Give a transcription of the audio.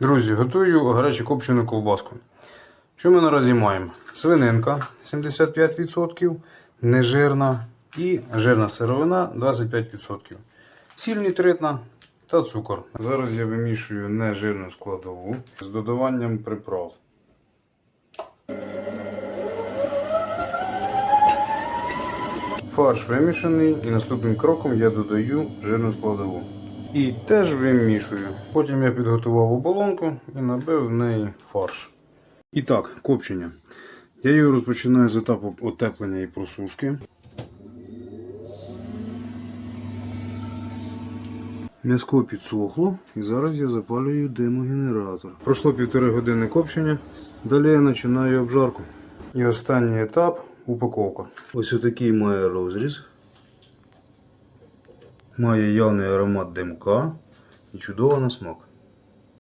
Друзі, готую гарячу копчену ковбаску. Що ми наразі маємо? Свининка 75%, нежирна і жирна сировина 25%. Сіль нітритна та цукор. Зараз я вимішую нежирну складову з додаванням приправ. Фарш вимішаний і наступним кроком я додаю жирну складову. І теж вимішую. Потім я підготував оболонку і набив в неї фарш. І так, копчення. Я його розпочинаю з етапу отеплення і просушки. М'яско підсохло і зараз я запалюю димогенератор. Пройшло півтори години копчення. Далі я починаю обжарку. І останній етап упаковка. Ось отакий має розріз. Має явний аромат димка і чудово на смак.